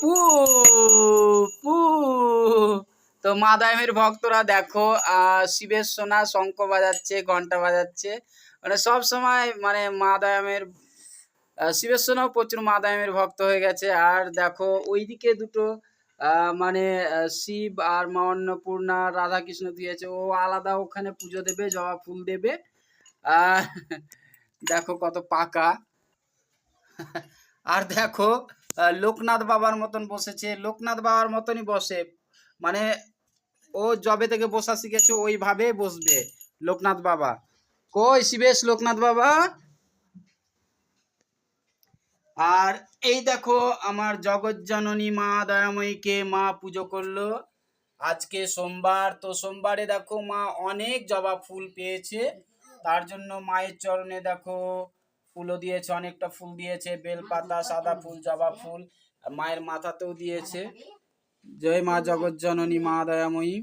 পু পু। তো মা দায়ামের ভক্তরা দেখো শিবের সোনা, শঙ্খ বাজাচ্ছে ঘণ্টা বাজাচ্ছে। মানে সব সময় মানে মা দায়ামের শিবের সোনাও প্রচুর মা ভক্ত হয়ে গেছে। আর দেখো, ওইদিকে দুটো মানে শিব আর মা অন্নপূর্ণা, রাধাকৃষ্ণ দিয়েছে। ও আলাদা ওখানে পুজো দেবে, জবা ফুল দেবে। দেখো কত পাকা। আর দেখো লোকনাথ বাবার মতন বসেছে, লোকনাথ বাবার মতনই বসে। মানে ও জবে থেকে বসা শিখেছে, ওইভাবে বসবে লোকনাথ বাবা। কই শিবেশ, লোকনাথ বাবা? আর এই দেখো আমার জগৎ জগজ্জননী মা দয়াময়ীকে মা পুজো করল। আজকে সোমবার, তো সোমবারে দেখো মা অনেক জবা ফুল পেয়েছে। তার জন্য মায়ের চরণে দেখো ফুলও দিয়েছে অনেকটা ফুল দিয়েছে বেলপাতা সাদা ফুল জবা ফুল মায়ের মাথাতেও দিয়েছে। জয় মা জগজ্জননী মা দয়াময়ী।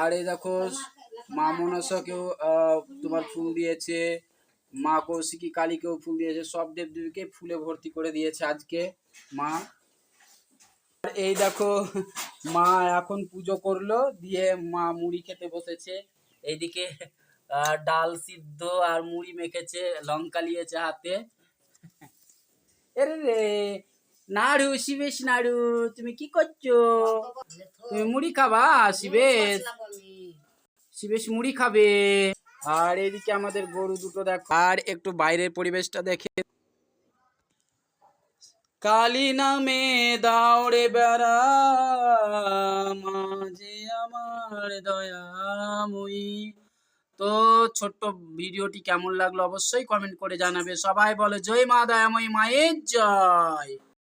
আর এই দেখো মা মনসাকেও তোমার ফুল দিয়েছে। মা কৌশিকী কালীকেও ফুল দিয়েছে। সব দেবদেবীকে ফুলে ভর্তি করে দিয়েছে আজকে মা। আর এই দেখো মা এখন পুজো করল দিয়ে মা মুড়ি খেতে বসেছে। এইদিকে ডাল সিদ্ধ আর মুড়ি মেখেছে, লঙ্কা নিয়েছে হাতে। নাড়ু, শিবেশ নাড়ু, তুমি কি করছ? তুমি মুড়ি খাবা? শিবেশ। শিবেশ মুড়ি খাবে। আর এদিকে আমাদের গরু দুটো দেখো। আর একটু বাইরের পরিবেশটা দেখে। কালী নামে দাওড়ে বেড়া, মাঝে আমার দয়াময়ী। তো ছোট্ট ভিডিওটি কেমন লাগল অবশ্যই কমেন্ট করে জানাবে। সবাই বলে, জয় মা, দয়াময়ী মায়ের জয়।